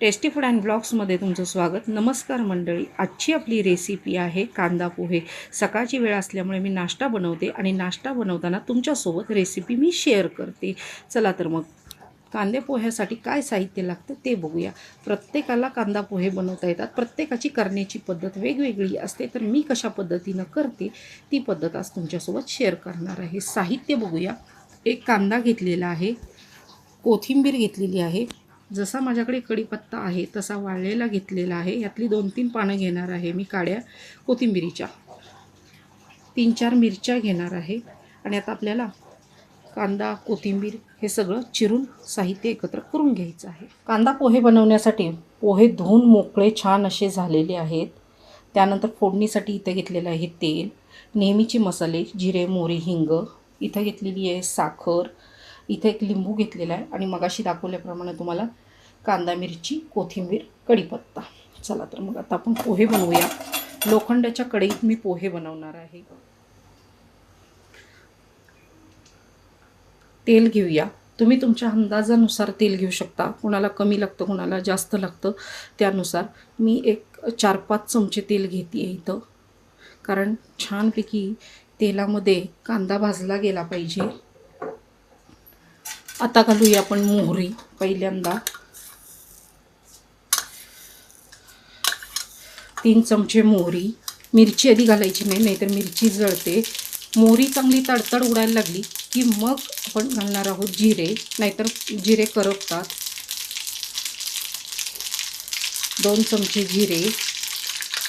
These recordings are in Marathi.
टेस्टी फूड अँड ब्लॉग्समध्ये तुमचं स्वागत. नमस्कार मंडळी. आजची आपली रेसिपी आहे कांदा पोहे. सकाळची वेळ असल्यामुळे मी नाश्ता बनवते आणि नाश्ता बनवताना तुमच्यासोबत रेसिपी मी शेअर करते. चला तर मग कांदे पोह्यासाठी काय साहित्य लागतं ते बघूया. प्रत्येकाला कांदा पोहे बनवता येतात. प्रत्येकाची करण्याची पद्धत वेगवेगळी असते. तर मी कशा पद्धतीनं करते ती पद्धत आज तुमच्यासोबत शेअर करणार आहे. साहित्य बघूया. एक कांदा घेतलेला आहे. कोथिंबीर घेतलेली आहे. जसा माझ्याकडे कढीपत्ता आहे तसा वाळलेला घेतलेला आहे. यातली दोन तीन पानं घेणार आहे मी काड्या कोथिंबिरीच्या. तीन चार मिरच्या घेणार आहे आणि आता आपल्याला कांदा कोथिंबीर हे सगळं चिरून साहित्य एकत्र करून घ्यायचं आहे. कांदा पोहे बनवण्यासाठी पोहे धुवून मोकळे छान असे झालेले आहेत. त्यानंतर फोडणीसाठी इथं घेतलेलं आहे तेल नेहमीचे मसाले जिरे मोहरी हिंग. इथं घेतलेली आहे साखर इथे एक लिंबू घेतलेला आहे आणि मगाशी दाखवल्याप्रमाणे तुम्हाला कांदा मिरची कोथिंबीर कढीपत्ता. चला तर मग आता आपण पोहे बनवूया. लोखंडाच्या कढईत मी पोहे बनवणार आहे. तेल घेऊया. तुम्ही तुमच्या अंदाजानुसार तेल घेऊ शकता. कुणाला कमी लागतं कुणाला जास्त लागतं त्यानुसार मी एक चार पाच चमचे तेल घेते इथं. कारण छानपैकी तेलामध्ये कांदा भाजला गेला पाहिजे. आता घालूया आपण मोहरी पहिल्यांदा. तीन चमचे मोहरी. मिरची आधी घालायची नाही नाहीतर मिरची जळते. मोहरी चांगली तडतड उडायला लागली की मग आपण घालणार आहोत जिरे नाहीतर जिरे करपतात. दोन चमचे जिरे.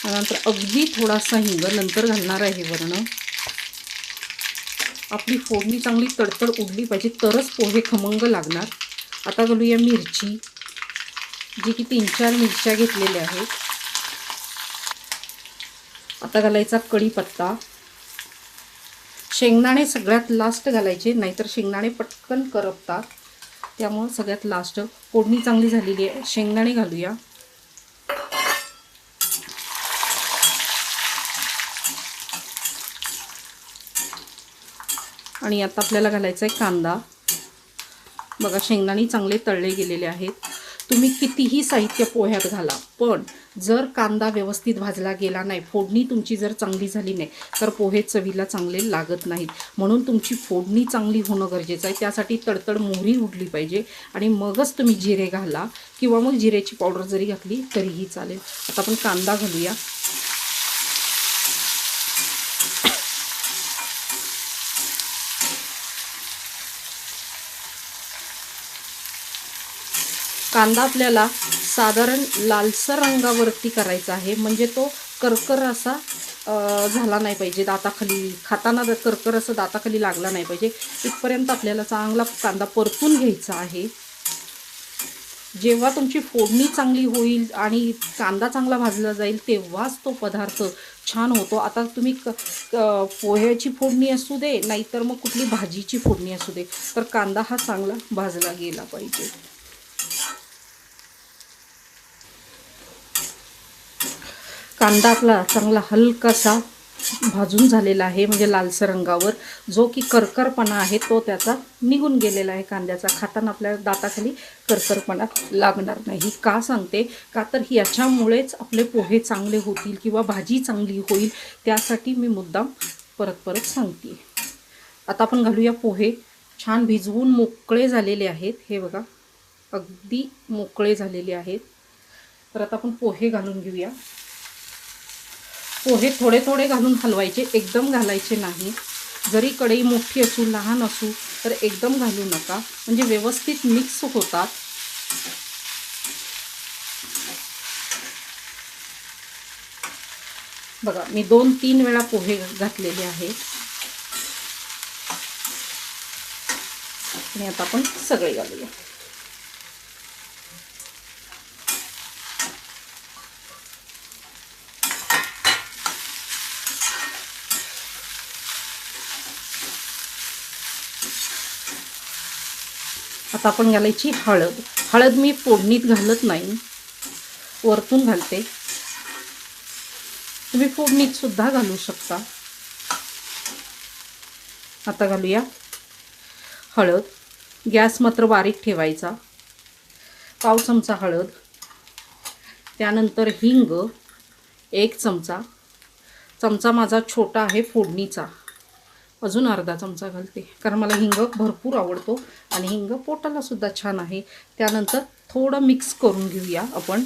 त्यानंतर अगदी थोडासा हिंग नंतर घालणार आहे वर्ण. आपली फोडणी चांगली तडतड उडली पाहिजे तरच पोहे खमंग लागणार. आता घालूया मिरची जी की तीन चार मिरच्या घेतलेल्या आहेत. आता घालायचा कढीपत्ता. शेंगदाणे सगळ्यात लास्ट घालायचे नाहीतर शेंगदाणे पटकन करपतात. त्यामुळं सगळ्यात लास्ट फोडणी चांगली झालेली आहे. शेंगदाणे घालूया. आणि आता आपल्याला घालायचा आहे कांदा. बघा शेंगदाणे चांगले तळले गेलेले आहेत. तुम्ही कितीही साहित्य पोह्यात घाला पण जर कांदा व्यवस्थित भाजला गेला नाही फोडणी तुमची जर चांगली झाली नाही तर पोहे चवीला चांगले लागत नाहीत. म्हणून तुमची फोडणी चांगली होणं गरजेचं आहे. त्यासाठी तडतड मोहरी उडली पाहिजे आणि मगच तुम्ही जिरे घाला किंवा मग जिरेची पावडर जरी घातली तरीही चालेल. आता आपण कांदा घालूया. कांदा आपल्याला साधारण लालसर रंगावरती करायचा आहे. म्हणजे तो करकर असा झाला नाही पाहिजे दाताखाली. खाताना जर करकर असं दाताखाली लागला नाही पाहिजे इथपर्यंत आपल्याला चांगला कांदा परतून घ्यायचा आहे. जेव्हा तुमची फोडणी चांगली होईल आणि कांदा चांगला भाजला जाईल तेव्हाच तो पदार्थ छान होतो. आता तुम्ही क- पोह्याची फोडणी असू दे नाहीतर मग कुठली भाजीची फोडणी असू दे तर कांदा हा चांगला भाजला गेला पाहिजे. कांदा आपला चांगला हलकासा भाजून झालेला आहे म्हणजे लालसर रंगावर. जो की करकरपणा आहे तो त्याचा निघून गेलेला आहे कांद्याचा. खाताना आपल्या दाताखाली करकरपणा लागणार नाही. का सांगते? का तर याच्यामुळेच आपले पोहे चांगले होतील किंवा भाजी चांगली होईल त्यासाठी मी मुद्दाम परत परत सांगते. आता आपण घालूया पोहे. छान भिजवून मोकळे झालेले आहेत. हे बघा अगदी मोकळे झालेले आहेत. तर आता आपण पोहे घालून घेऊया. पोहे थोडे थोडे घालून हलवायचे एकदम घालायचे नाही. जरी कढई मोठी असू लहान असू तर एकदम घालू नका. म्हणजे व्यवस्थित मिक्स होतात. बघा मी दोन तीन वेळा पोहे घातलेले आहेत. आणि आता आपण सगळे घालूया. आता आपण घालायची हळद. हळद मी फोडणीत घालत नाही. वरतून घालते. तुम्ही फोडणीतसुद्धा घालू शकता. आता घालूया. हळद. गॅस मात्र बारीक ठेवायचा. पाव चमचा हळद. त्यानंतर हिंग. एक चमचा. चमचा माझा छोटा आहे फोडणीचा. अजून अर्धा चमचा घालते. कारण मला हिंग भरपूर आवडतो आणि हिंग पोटाला सुद्धा छान आहे. त्यानंतर थोडं मिक्स करून घेऊया आपण.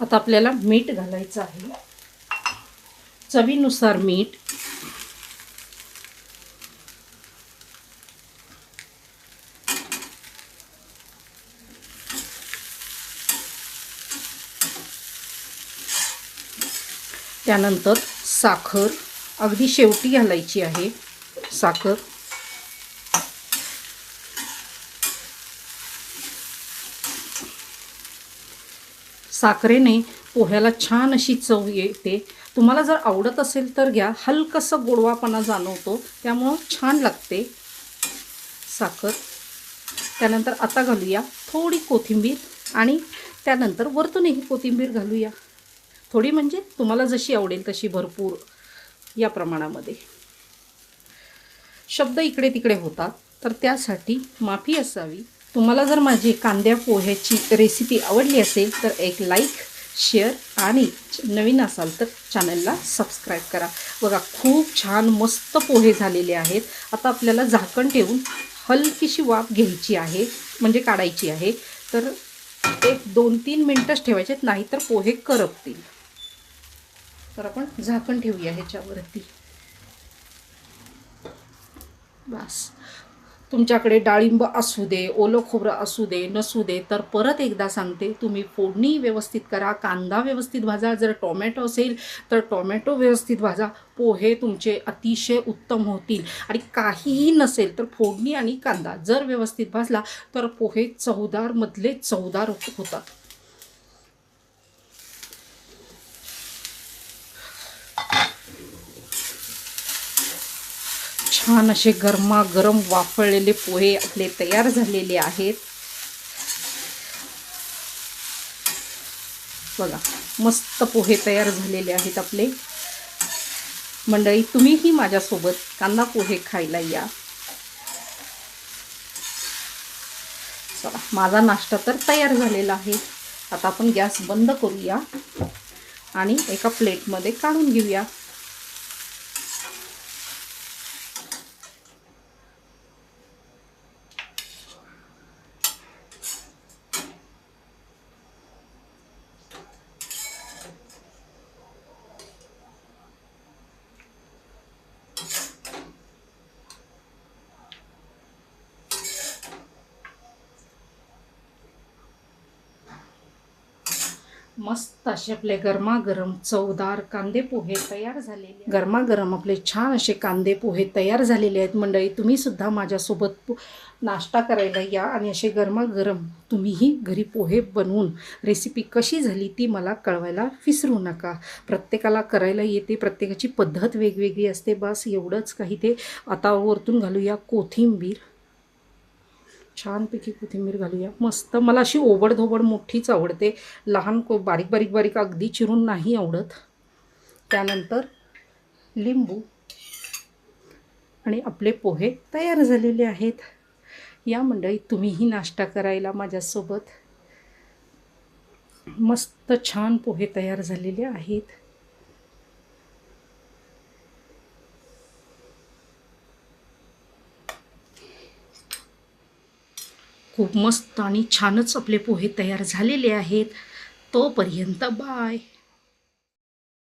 आता आपल्याला मीठ घालायचं आहे. चवीनुसार मीठ. त्यानंतर साखर अगदी शेवटी घालायची आहे. साखर. साखरेने पोह्याला छान अशी चव येते. तुम्हाला जर आवडत असेल तर घ्या. हलकंसं गोडवापणा जाणवतो त्यामुळं छान लागते. साखर. त्यानंतर आता घालूया थोडी कोथिंबीर आणि त्यानंतर वरतूनही कोथिंबीर घालूया. थोडी म्हणजे तुम्हाला जशी आवडेल तशी भरपूर या प्रमाणामध्ये. शब्द इकडे तिकडे होतात तर त्यासाठी माफी असावी. तुम्हाला जर माझी कांद्या पोह्याची रेसिपी आवडली असेल तर एक लाईक शेअर आणि नवीन असाल तर चॅनलला सबस्क्राईब करा. बघा खूप छान मस्त पोहे झालेले आहेत. आता आपल्याला झाकण ठेवून हलकीशी वाफ घ्यायची आहे म्हणजे काढायची आहे. तर एक दोन तीन मिनटंच ठेवायचे नाहीतर पोहे करपतील. तर आपण झाकण ठेवूया ह्याच्यावरती. बस. तुमच्याकडे डाळिंब असू दे ओलं खोबरं असू दे नसू दे तर परत एकदा सांगते तुम्ही फोडणी व्यवस्थित करा कांदा व्यवस्थित भाजा जर टोमॅटो असेल तर टोमॅटो व्यवस्थित भाजा पोहे तुमचे अतिशय उत्तम होतील. आणि काहीही नसेल तर फोडणी आणि कांदा जर व्यवस्थित भाजला तर पोहे चवदारमधले चवदार होतात. छान असे गरमागरम वाफळलेले पोहे आपले तयार झालेले आहेत. बघा मस्त पोहे तयार झालेले आहेत आपले. मंडळी तुम्हीही माझ्यासोबत कांदा पोहे खायला या. चला माझा नाश्ता तर तयार झालेला आहे. आता आपण गॅस बंद करूया आणि एका प्लेटमध्ये काढून घेऊया. मस्त असे आपले गरमागरम चवदार कांदे पोहे तयार झालेले गरमागरम आपले छान असे कांदे पोहे तयार झालेले आहेत. मंडळी तुम्ही सुद्धा माझ्यासोबत नाश्ता करायला या आणि असे गरमागरम तुम्हीही घरी पोहे बनवून रेसिपी कशी झाली ती मला कळवायला विसरू नका. प्रत्येकाला करायला येते प्रत्येकाची पद्धत वेगवेगळी असते. बस एवढंच काही ते आता वरतून घालूया कोथिंबीर. छानपैकी कोथिंबीर घालूया. मस्त मला अशी ओबडधोबड मोठीच आवडते. लहान को बारीक बारीक बारीक अगदी चिरून नाही आवडत. त्यानंतर लिंबू आणि आपले पोहे तयार झालेले आहेत. या मंडळीत तुम्हीही नाश्ता करायला माझ्यासोबत. मस्त छान पोहे तयार झालेले आहेत. खूप मस्त आणि छानच आपले पोहे तयार झालेले आहेत. तोपर्यंत बाय.